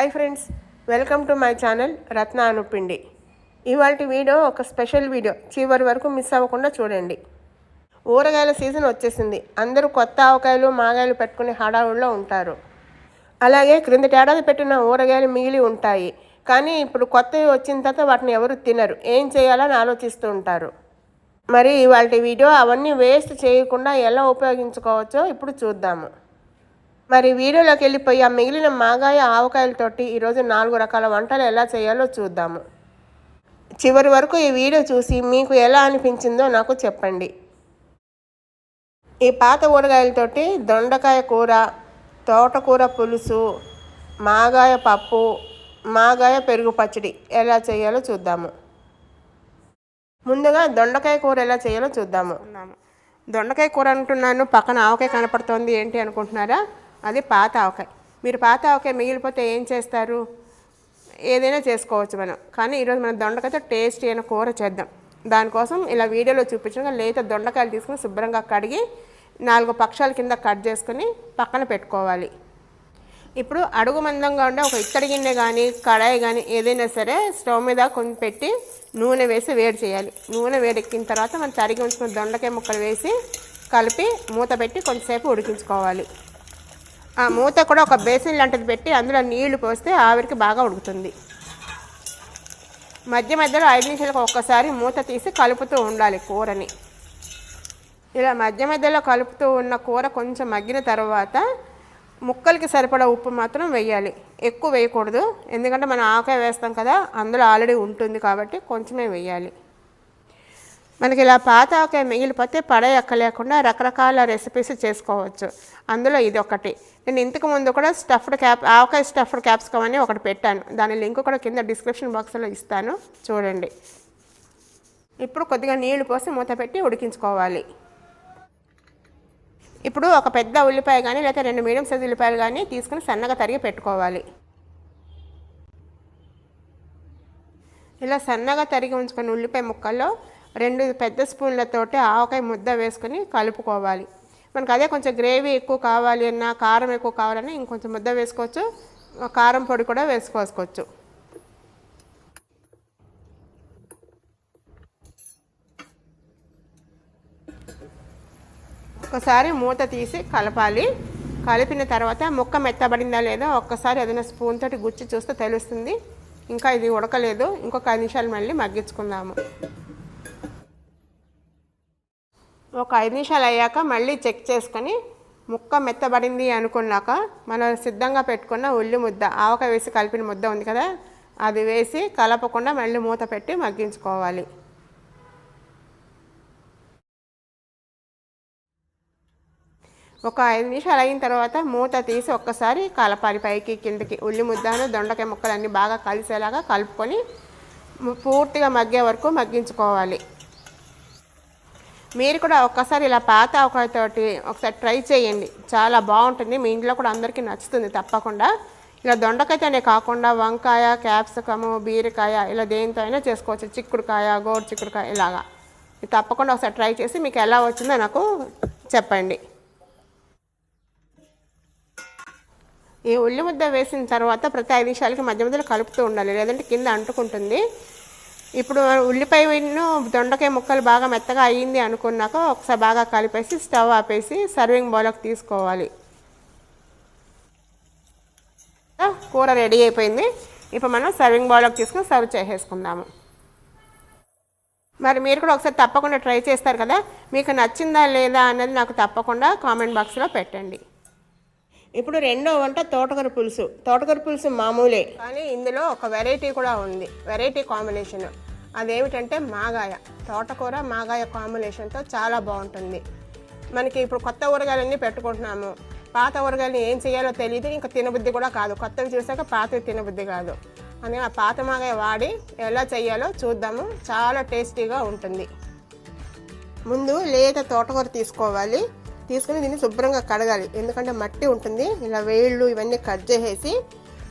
Hi friends welcome to my channel Ratna Anupindi ఇవాళ video ఒక special video. చివరి వరకు మిస్ అవ్వకుండా చూడండి. ఊరగాయల సీజన్ వచ్చేసింది. అందరూ కొత్త ఆవకాయలు మాగాయలు పెట్టుకుని హడావుల్లో ఉంటారు. అలాగే క్రిందటి ఏడాది పెట్టిన ఊరగాయలు మిగిలి ఉంటాయి. కానీ ఇప్పుడు కొత్తవి వచ్చిన తర్వాత వాటిని ఎవరు తినరు. ఏం చేయాలని ఆలోచిస్తూ ఉంటారు. మరి ఇవాళ వీడియో అవన్నీ వేస్ట్ చేయకుండా ఎలా ఉపయోగించుకోవచ్చో ఇప్పుడు చూద్దాము. మరి వీడియోలోకి వెళ్ళిపోయి ఆ మిగిలిన మాగాయ ఆవకాయలతోటి ఈరోజు నాలుగు రకాల వంటలు ఎలా చేయాలో చూద్దాము. చివరి వరకు ఈ వీడియో చూసి మీకు ఎలా అనిపించిందో నాకు చెప్పండి. ఈ పాత ఊరగాయలతోటి దొండకాయ కూర తోటకూర పులుసు మాగాయ పప్పు మాగాయ పెరుగు పచ్చడి ఎలా చేయాలో చూద్దాము. ముందుగా దొండకాయ కూర ఎలా చేయాలో చూద్దాము. దొండకాయ కూర అంటున్నాను. పక్కన ఆవకాయ కనపడుతోంది ఏంటి అనుకుంటున్నారా? అది పాత ఆవకాయ. మీరు పాత ఆవకాయ మిగిలిపోతే ఏం చేస్తారు? ఏదైనా చేసుకోవచ్చు మనం. కానీ ఈరోజు మనం దొండకాయతో టేస్టీ అయిన కూర చేద్దాం. దానికోసం ఇలా వీడియోలో చూపించిన లేత దొండకాయలు తీసుకుని శుభ్రంగా కడిగి నాలుగు పక్షాల కింద కట్ చేసుకుని పక్కన పెట్టుకోవాలి. ఇప్పుడు అడుగు మందంగా ఉండే ఒక ఇత్తడి గిన్నె కానీ కడాయి కానీ ఏదైనా సరే స్టవ్ మీద కొంచెం పెట్టి నూనె వేసి వేడి చేయాలి. నూనె వేడెక్కిన తర్వాత మనం తరిగి ఉంచుకున్న దొండకాయ ముక్కలు వేసి కలిపి మూత పెట్టి కొంతసేపు ఉడికించుకోవాలి. ఆ మూత కూడా ఒక బేసిన్ లాంటిది పెట్టి అందులో నీళ్ళు పోస్తే ఆవిరికి బాగా ఉడుకుతుంది. మధ్య మధ్యలో ఐదు నిమిషాలకు ఒక్కసారి మూత తీసి కలుపుతూ ఉండాలి కూరని. ఇలా మధ్య మధ్యలో కలుపుతూ ఉన్న కూర కొంచెం మగ్గిన తర్వాత ముక్కలకి సరిపడా ఉప్పు మాత్రం వేయాలి. ఎక్కువ వేయకూడదు. ఎందుకంటే మనం ఆకాయ వేస్తాం కదా అందులో ఆల్రెడీ ఉంటుంది కాబట్టి కొంచెమే వేయాలి. మనకి ఇలా పాత ఆకాయ మిగిలిపోతే పడేయక్క లేకుండా రకరకాల రెసిపీస్ చేసుకోవచ్చు. అందులో ఇది ఒకటి. నేను ఇంతకు ముందు కూడా స్టఫ్డ్ క్యాప్ ఆవకాయ స్టఫ్డ్ క్యాప్సికమ్ అని ఒకటి పెట్టాను. దాని లింక్ కూడా కింద డిస్క్రిప్షన్ బాక్స్లో ఇస్తాను. చూడండి. ఇప్పుడు కొద్దిగా నీళ్ళు పోసి మూత పెట్టి ఉడికించుకోవాలి. ఇప్పుడు ఒక పెద్ద ఉల్లిపాయ కానీ లేకపోతే రెండు మీడియం సైజు ఉల్లిపాయలు కానీ తీసుకుని సన్నగా తరిగి పెట్టుకోవాలి. ఇలా సన్నగా తరిగి ఉంచుకున్న ఉల్లిపాయ ముక్కల్లో రెండు పెద్ద స్పూన్లతోటి ఆవకాయ ముద్ద వేసుకొని కలుపుకోవాలి. మనకు అదే కొంచెం గ్రేవీ ఎక్కువ కావాలి అన్నా కారం ఎక్కువ కావాలన్నా ఇంకొంచెం ముద్ద వేసుకోవచ్చు. కారం పొడి కూడా వేసుకోవచ్చు. ఒకసారి మూత తీసి కలపాలి. కలిపిన తర్వాత ముక్క మెత్తబడిందా లేదా ఒక్కసారి ఏదైనా స్పూన్ తోటి గుచ్చి చూస్తే తెలుస్తుంది. ఇంకా ఇది ఉడకలేదు. ఇంకొక ఐదు నిమిషాలు మళ్ళీ మగ్గించుకుందాము. ఒక ఐదు నిమిషాలు అయ్యాక మళ్ళీ చెక్ చేసుకొని ముక్క మెత్తబడింది అనుకున్నాక మనం సిద్ధంగా పెట్టుకున్న ఉల్లి ముద్ద ఆవకాయ వేసి కలిపిన ముద్ద ఉంది కదా అది వేసి కలపకుండా మళ్ళీ మూత పెట్టి మగ్గించుకోవాలి. ఒక ఐదు నిమిషాలు అయిన తర్వాత మూత తీసి ఒక్కసారి కలపాలి పైకి కిందకి ఉల్లి ముద్దను దొండకాయ ముక్కలు అన్నీ బాగా కలిసేలాగా కలుపుకొని పూర్తిగా మగ్గే వరకు మగ్గించుకోవాలి. మీరు కూడా ఒక్కసారి ఇలా పాత ఆవకాయతోటి ఒకసారి ట్రై చేయండి. చాలా బాగుంటుంది. మీ ఇంట్లో కూడా అందరికీ నచ్చుతుంది తప్పకుండా. ఇలా దొండకాయతోనే కాకుండా వంకాయ క్యాప్సికము బీరకాయ ఇలా దేనితో అయినా చేసుకోవచ్చు. చిక్కుడుకాయ గోడు చిక్కుడుకాయ ఇలాగా. తప్పకుండా ఒకసారి ట్రై చేసి మీకు ఎలా వచ్చిందో నాకు చెప్పండి. ఈ ఉల్లి ముద్ద వేసిన తర్వాత ప్రతి ఐదు నిమిషాలకి మధ్య మధ్యలో కలుపుతూ ఉండాలి. లేదంటే కింద అంటుకుంటుంది. ఇప్పుడు ఉల్లిపాయను దొండకాయ ముక్కలు బాగా మెత్తగా అయ్యింది అనుకున్నాక ఒకసారి బాగా కలిపేసి స్టవ్ ఆపేసి సర్వింగ్ బౌల్కి తీసుకోవాలి. కూర రెడీ అయిపోయింది. ఇప్పుడు మనం సర్వింగ్ బౌల్కి తీసుకొని సర్వ్ చేసేసుకుందాము. మరి మీరు కూడా ఒకసారి తప్పకుండా ట్రై చేస్తారు కదా? మీకు నచ్చిందా లేదా అన్నది నాకు తప్పకుండా కామెంట్ బాక్స్లో పెట్టండి. ఇప్పుడు రెండో వంట తోటకూర పులుసు. తోటకూర పులుసు మామూలే. కానీ ఇందులో ఒక వెరైటీ కూడా ఉంది. Variety combination. అదేమిటంటే మాగాయ. తోటకూర మాగాయ కాంబినేషన్తో చాలా బాగుంటుంది. మనకి ఇప్పుడు కొత్త ఊరగాయలన్నీ పెట్టుకుంటున్నాము. పాత ఊరగాయలు ఏం చేయాలో తెలియదు ఇంకా తినబుద్ధి కూడా కాదు. కొత్తవి చూసాక పాతవి తినబుద్ధి కాదు. అని ఆ పాత మాగాయ వాడి ఎలా చేయాలో చూద్దాము. చాలా టేస్టీగా ఉంటుంది. ముందు లేత తోటకూర తీసుకోవాలి. తీసుకుని దీన్ని శుభ్రంగా కడగాలి. ఎందుకంటే మట్టి ఉంటుంది. ఇలా వేళ్ళు ఇవన్నీ కట్ చేసేసి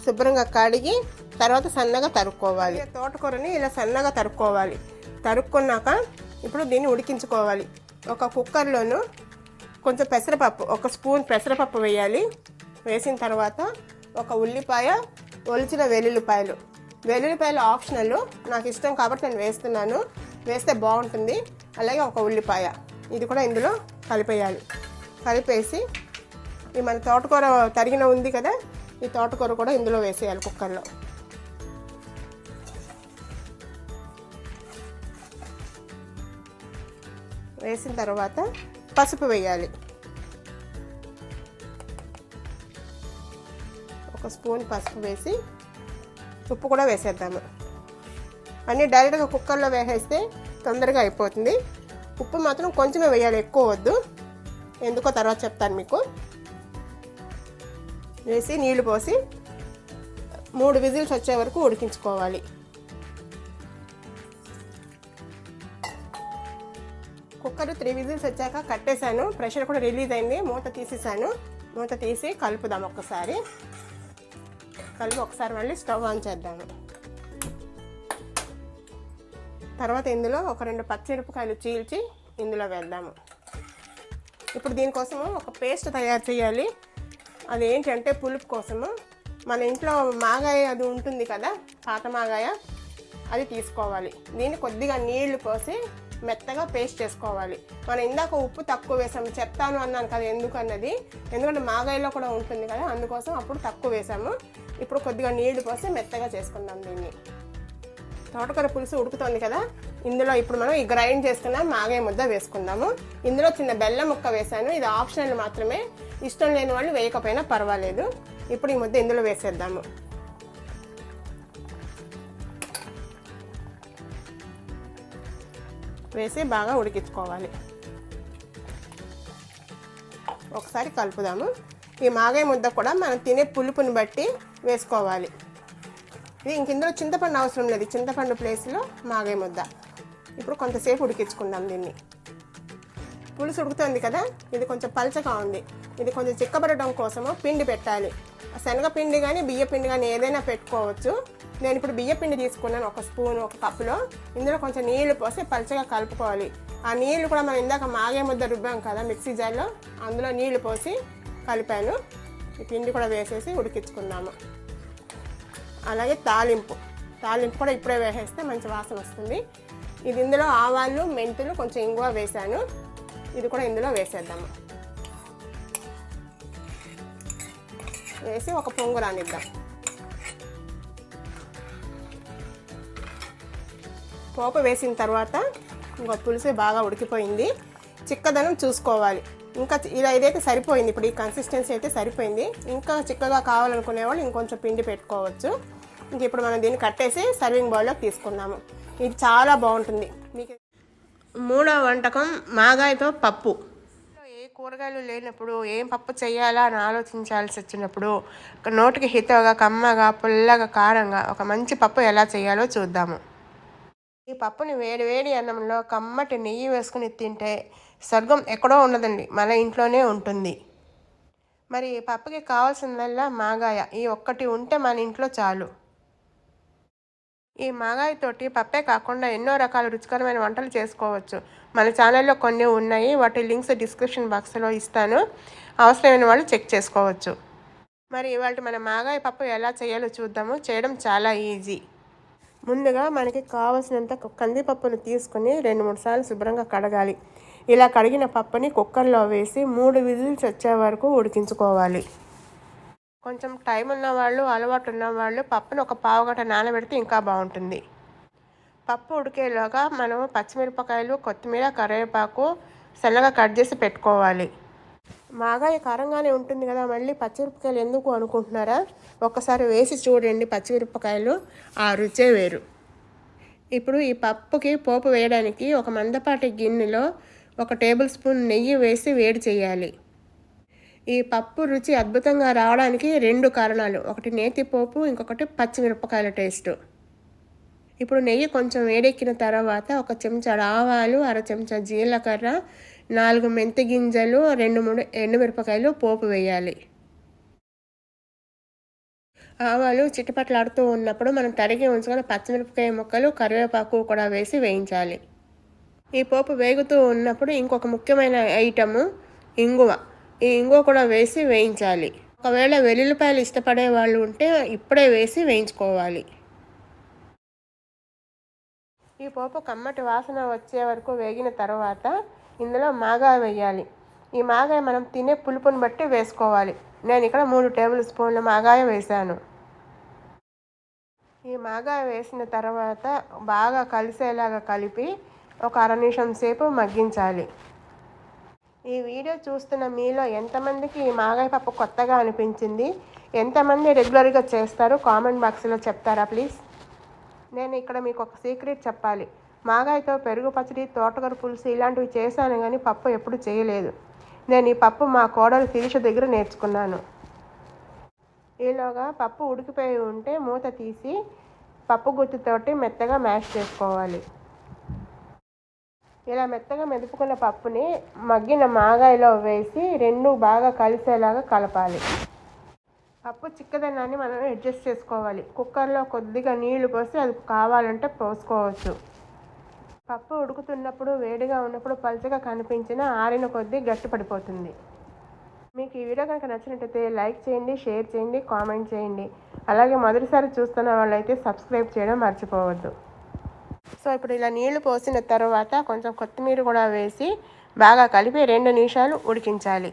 శుభ్రంగా కడిగి తర్వాత సన్నగా తరుక్కోవాలి. తోటకూరని ఇలా సన్నగా తరుక్కోవాలి. తరుక్కున్నాక ఇప్పుడు దీన్ని ఉడికించుకోవాలి. ఒక కుక్కర్లోను కొంచెం పెసరపప్పు ఒక స్పూన్ పెసరపప్పు వేయాలి. వేసిన తర్వాత ఒక ఉల్లిపాయ ఒలిచిన వెల్లుల్లిపాయలు. వెల్లుల్లిపాయలు ఆప్షనల్ నాకు ఇష్టం కాబట్టి నేను వేస్తున్నాను. వేస్తే బాగుంటుంది. అలాగే ఒక ఉల్లిపాయ. ఇది కూడా ఇందులో కలిపేయాలి. కలిపేసి ఈ మన తోటకూర తరిగిన ఉంది కదా ఈ తోటకూర కూడా ఇందులో వేసేయాలి కుక్కర్లో. వేసిన తర్వాత పసుపు వేయాలి. ఒక స్పూన్ పసుపు వేసి ఉప్పు కూడా వేసేద్దాము. అన్నీ డైరెక్ట్గా కుక్కర్లో వేసేస్తే తొందరగా అయిపోతుంది. ఉప్పు మాత్రం కొంచెమే వేయాలి ఎక్కువ వద్దు. ఎందుకో తర్వాత చెప్తాను మీకు. వేసి నీళ్ళు పోసి మూడు విజిల్స్ వచ్చే వరకు ఉడికించుకోవాలి. కుక్కర్ త్రీ విజిల్స్ వచ్చాక కట్టేశాను. ప్రెషర్ కూడా రిలీజ్ అయింది. మూత తీసేసాను మూత తీసి కలుపుదాం ఒక్కసారి. కలిపి ఒకసారి మళ్ళీ స్టవ్ ఆన్ చేద్దాము. తర్వాత ఇందులో ఒక రెండు పచ్చిమిరపకాయలు చీల్చి ఇందులో వేద్దాము. ఇప్పుడు దీనికోసము ఒక పేస్ట్ తయారు చేయాలి. అది ఏంటంటే పులుపు కోసము. మన ఇంట్లో మాగాయ అది ఉంటుంది కదా పాత మాగాయ అది తీసుకోవాలి. దీన్ని కొద్దిగా నీళ్ళు పోసి మెత్తగా పేస్ట్ చేసుకోవాలి. మనం ఇందాక ఉప్పు తక్కువ వేసాము చెప్తాను అన్నాను కదా ఎందుకు అన్నది ఎందుకంటే మాగాయలో కూడా ఉంటుంది కదా అందుకోసం అప్పుడు తక్కువ వేసాము. ఇప్పుడు కొద్దిగా నీళ్ళు పోసి మెత్తగా చేసుకుందాం దీన్ని. తోటకూర పులుసు ఉడుకుతోంది కదా ఇందులో ఇప్పుడు మనం ఈ గ్రైండ్ చేసుకున్న మాగాయ ముద్ద వేసుకుందాము. ఇందులో చిన్న బెల్లం ముక్క వేసాను ఇది ఆప్షనల్ మాత్రమే. ఇష్టం లేని వాళ్ళు వేయకపోయినా పర్వాలేదు. ఇప్పుడు ఈ ముద్ద ఇందులో వేసేద్దాము. వేసి బాగా ఉడికించుకోవాలి. ఒకసారి కలుపుదాము. ఈ మాగాయ ముద్ద కూడా మనం తినే పులుపుని బట్టి వేసుకోవాలి. ఇది ఇంక ఇందులో చింతపండు అవసరం లేదు. చింతపండు ప్లేస్లో మాగాయ ముద్ద. ఇప్పుడు కొంతసేపు ఉడికించుకుందాం దీన్ని. పులుసు ఉడుకుతుంది కదా? ఇది కొంచెం పలచగా ఉంది. ఇది కొంచెం చిక్కబడడం కోసము? పిండి పెట్టాలి. శనగపిండి కానీ బియ్య పిండి కానీ ఏదైనా పెట్టుకోవచ్చు. నేను ఇప్పుడు బియ్య పిండి తీసుకున్నాను ఒక స్పూన్ ఒక కప్పులో. ఇందులో కొంచెం నీళ్ళు పోసి పలచగా కలుపుకోవాలి. ఆ నీళ్ళు కూడా మనం ఇందాక మాగే ముద్ద రుబ్బాం కదా మిక్సీ జార్లో? అందులో నీళ్ళు పోసి కలిపాను. ఈ పిండి కూడా వేసేసి ఉడికించుకుందాము. అలాగే తాలింపు. తాలింపు కూడా ఇప్పుడే వేసేస్తే మంచి వాసన వస్తుంది. ఇది ఇందులో ఆవాలు మెంతులు కొంచెం ఇంగువ వేసాను ఇది కూడా ఇందులో వేసేద్దాము వేసి ఒక పొంగు రానిద్దాం. పోపు వేసిన తర్వాత ఇంకో పులుసు బాగా ఉడికిపోయింది. చిక్కదనం చూసుకోవాలి. ఇంకా ఇలా ఇదైతే సరిపోయింది. ఇప్పుడు ఈ కన్సిస్టెన్సీ అయితే సరిపోయింది. ఇంకా చిక్కగా కావాలనుకునే వాళ్ళు ఇంకొంచెం పిండి పెట్టుకోవచ్చు. ఇంక ఇప్పుడు మనం దీన్ని కట్టేసి సర్వింగ్ బౌల్లోకి తీసుకుందాము. ఇది చాలా బాగుంటుంది. మీకు మూడో వంటకం మాగాయతో పప్పు. ఏ కూరగాయలు లేనప్పుడు ఏం పప్పు చేయాలా అని ఆలోచించాల్సి వచ్చినప్పుడు నోటికి హితగా కమ్మగా పుల్లగా కారంగా ఒక మంచి పప్పు ఎలా చేయాలో చూద్దాము. ఈ పప్పుని వేడి వేడి అన్నంలో కమ్మటి నెయ్యి వేసుకుని తింటే స్వర్గం ఎక్కడో ఉండదండి మన ఇంట్లోనే ఉంటుంది. మరి ఈ పప్పుకి కావాల్సిందల్లా మాగాయ ఈ ఒక్కటి ఉంటే మన ఇంట్లో చాలు. ఈ మాగాయి తోటి పప్పే కాకుండా ఎన్నో రకాల రుచికరమైన వంటలు చేసుకోవచ్చు. మన ఛానల్లో కొన్ని ఉన్నాయి. వాటి లింక్స్ డిస్క్రిప్షన్ బాక్స్లో ఇస్తాను. అవసరమైన వాళ్ళు చెక్ చేసుకోవచ్చు. మరి ఇవాళ మన మాగాయి పప్పు ఎలా చేయాలో చూద్దాము. చేయడం చాలా ఈజీ. ముందుగా మనకి కావలసినంత కందిపప్పును తీసుకొని రెండు మూడు సార్లు శుభ్రంగా కడగాలి. ఇలా కడిగిన పప్పుని కుక్కర్లో వేసి మూడు విజిల్స్ వచ్చే వరకు ఉడికించుకోవాలి. కొంచెం టైం ఉన్నవాళ్ళు అలవాటు ఉన్నవాళ్ళు పప్పును ఒక పావు గంట నానబెడితే ఇంకా బాగుంటుంది. పప్పు ఉడికేలోగా మనము పచ్చిమిరపకాయలు కొత్తిమీర కరివేపాకు సన్నగా కట్ చేసి పెట్టుకోవాలి. మాగాయ కారంగానే ఉంటుంది కదా మళ్ళీ పచ్చిమిరపకాయలు ఎందుకు అనుకుంటున్నారా? ఒకసారి వేసి చూడండి పచ్చిమిరపకాయలు ఆ రుచే వేరు. ఇప్పుడు ఈ పప్పుకి పోపు వేయడానికి ఒక మందపాటి గిన్నెలో ఒక టేబుల్ స్పూన్ నెయ్యి వేసి వేడి చేయాలి. ఈ పప్పు రుచి అద్భుతంగా రావడానికి రెండు కారణాలు. ఒకటి నేతి పోపు ఇంకొకటి పచ్చిమిరపకాయల టేస్ట్. ఇప్పుడు నెయ్యి కొంచెం వేడెక్కిన తర్వాత ఒక చెంచా ఆవాలు అర చెంచా జీలకర్ర నాలుగు మెంతి గింజలు రెండు మూడు ఎండుమిరపకాయలు పోపు వేయాలి. ఆవాలు చిటపట్లాడుతూ ఉన్నప్పుడు మనం తరిగి ఉంచుకున్న పచ్చిమిరపకాయ ముక్కలు కరివేపాకు కూడా వేసి వేయించాలి. ఈ పోపు వేగుతూ ఉన్నప్పుడు ఇంకొక ముఖ్యమైన ఐటము ఇంగువ. ఈ ఇంగువ కూడా వేసి వేయించాలి. ఒకవేళ వెల్లుల్లిపాయలు ఇష్టపడే వాళ్ళు ఉంటే ఇప్పుడే వేసి వేయించుకోవాలి. ఈ పోపు కమ్మటి వాసన వచ్చే వరకు వేగిన తర్వాత ఇందులో మాగా వేయాలి. ఈ మాగాయ మనం తినే పులుపుని బట్టి వేసుకోవాలి. నేను ఇక్కడ మూడు టేబుల్ స్పూన్ల మాగాయ వేశాను. ఈ మాగాయ వేసిన తర్వాత బాగా కలిసేలాగా కలిపి ఒక అర నిమిషం సేపు మగ్గించాలి. ఈ వీడియో చూస్తున్న మీలో ఎంతమందికి ఈ మాగాయ పప్పు కొత్తగా అనిపించింది? ఎంతమంది రెగ్యులర్గా చేస్తారు? కామెంట్ బాక్స్లో చెప్తారా ప్లీజ్? నేను ఇక్కడ మీకు ఒక సీక్రెట్ చెప్పాలి. మాగాయతో పెరుగు పచ్చడి తోటకూర పులుసు ఇలాంటివి చేశాను కానీ పప్పు ఎప్పుడు చేయలేదు. నేను ఈ పప్పు మా కోడలు శిరీష దగ్గర నేర్చుకున్నాను. ఈలోగా పప్పు ఉడికిపోయి ఉంటే మూత తీసి పప్పు గుత్తితోటి మెత్తగా మ్యాష్ చేసుకోవాలి. ఇలా మెత్తగా మెదుపుకున్న పప్పుని మగ్గిన మాగాయలో వేసి రెండు బాగా కలిసేలాగా కలపాలి. పప్పు చిక్కదనాన్ని మనం అడ్జస్ట్ చేసుకోవాలి. కుక్కర్లో కొద్దిగా నీళ్ళు పోసి అది కావాలంటే పోసుకోవచ్చు. పప్పు ఉడుకుతున్నప్పుడు వేడిగా ఉన్నప్పుడు పలుచగా కనిపించిన ఆరిన కొద్దీ గట్టిపడిపోతుంది మీకు ఈ వీడియో కనుక నచ్చినట్టయితే లైక్ చేయండి షేర్ చేయండి కామెంట్ చేయండి. అలాగే మొదటిసారి చూస్తున్న వాళ్ళైతే సబ్స్క్రైబ్ చేయడం మర్చిపోవద్దు. సో ఇప్పుడు ఇలా నీళ్ళు పోసిన తర్వాత కొంచెం కొత్తిమీర కూడా వేసి బాగా కలిపి రెండు నిమిషాలు ఉడికించాలి.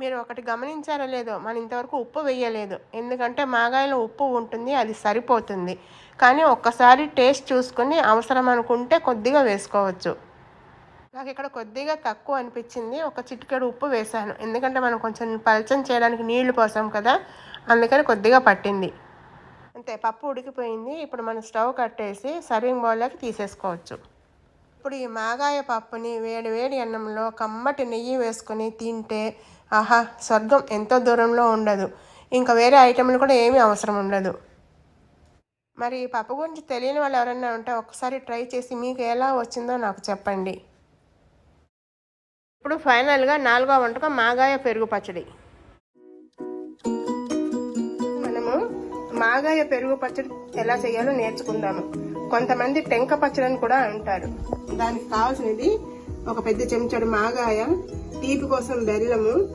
మీరు ఒకటి గమనించారో లేదో మనం ఇంతవరకు ఉప్పు వేయలేదు. ఎందుకంటే మాగాయలో ఉప్పు ఉంటుంది అది సరిపోతుంది. కానీ ఒక్కసారి టేస్ట్ చూసుకొని అవసరం అనుకుంటే కొద్దిగా వేసుకోవచ్చు. నాకు ఇక్కడ కొద్దిగా తక్కువ అనిపించింది ఒక చిటికెడు ఉప్పు వేశాను. ఎందుకంటే మనం కొంచెం పలచం చేయడానికి నీళ్ళు పోసాం కదా అందుకని కొద్దిగా పట్టింది. అంతే పప్పు ఉడికిపోయింది. ఇప్పుడు మనం స్టవ్ కట్టేసి సర్వింగ్ బౌల్లోకి తీసేసుకోవచ్చు. ఇప్పుడు ఈ మాగాయ పప్పుని వేడి వేడి అన్నంలో కమ్మటి నెయ్యి వేసుకొని తింటే ఆహా స్వర్గం ఎంతో దూరంలో ఉండదు. ఇంకా వేరే ఐటెంలు కూడా ఏమీ అవసరం ఉండదు. మరి ఈ పప్పు గురించి తెలియని వాళ్ళు ఎవరైనా ఉంటే ఒకసారి ట్రై చేసి మీకు ఎలా వచ్చిందో నాకు చెప్పండి. ఇప్పుడు ఫైనల్గా నాలుగో వంటకం మాగాయ పెరుగు పచ్చడి. మాగాయ పెరుగు పచ్చడి ఎలా చేయాలో నేర్చుకుందాము. కొంతమంది టెంక పచ్చడి కూడా అంటారు. దానికి కావాల్సినది ఒక పెద్ద చెంచాడు మాగాయ తీపి కోసం బెల్లము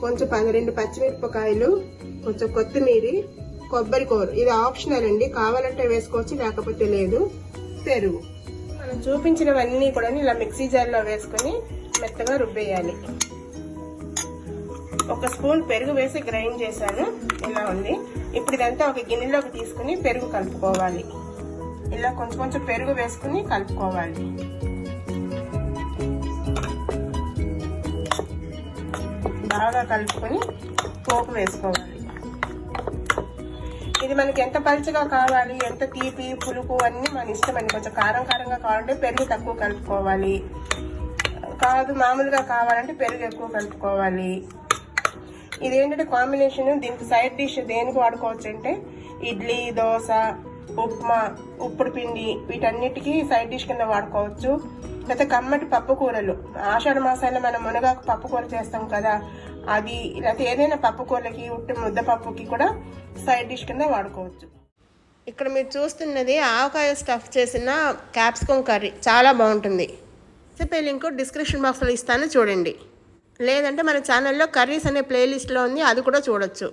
కొంచెం పన్నెండు పచ్చిమిరపకాయలు కొంచెం కొత్తిమీర కొబ్బరి కూర. ఇది ఆప్షనల్ అండి. కావాలంటే వేసుకోవచ్చు లేకపోతే లేదు. పెరుగు. మనం చూపించినవన్నీ కూడా ఇలా మిక్సీ జార్లో వేసుకొని మెత్తగా రుబ్బేయాలి. ఒక స్పూన్ పెరుగు వేసి గ్రైండ్ చేశాను. ఇలా ఉంది. ఇప్పుడు ఇదంతా ఒక గిన్నెలోకి తీసుకుని పెరుగు కలుపుకోవాలి. ఇలా కొంచెం కొంచెం పెరుగు వేసుకుని కలుపుకోవాలి. బాగా కలుపుకొని పోపు వేసుకోవాలి. ఇది మనకి ఎంత పలుచగా కావాలి ఎంత తీపి పులుపు అన్నీ మన ఇష్టం అండి. కొంచెం కారం కారంగా కావాలంటే పెరుగు తక్కువ కలుపుకోవాలి. కాదు మామూలుగా కావాలంటే పెరుగు ఎక్కువ కలుపుకోవాలి. ఇది ఏంటంటే కాంబినేషన్ దీనికి సైడ్ డిష్ దేనికి వాడుకోవచ్చు అంటే ఇడ్లీ దోశ ఉప్మా ఉప్పుడు పిండి వీటన్నిటికీ సైడ్ డిష్ కింద వాడుకోవచ్చు. లేకపోతే కమ్మటి పప్పు కూరలు. ఆషాఢ మాసాల్లో మనం మునగాకు పప్పు కూర చేస్తాం కదా అది లేకపోతే ఏదైనా పప్పు కూరలకి ఉట్టి ముద్దపప్పుకి కూడా సైడ్ డిష్ కింద వాడుకోవచ్చు. ఇక్కడ మీరు చూస్తున్నది ఆవకాయ స్టఫ్ చేసిన క్యాప్సికమ్ కర్రీ చాలా బాగుంటుంది. రెసిపీ లింక్ డిస్క్రిప్షన్ బాక్స్లో ఇస్తాను చూడండి. లేదంటే మన ఛానల్లో కర్రీస్ అనే ప్లేలిస్ట్లో ఉంది అది కూడా చూడొచ్చు.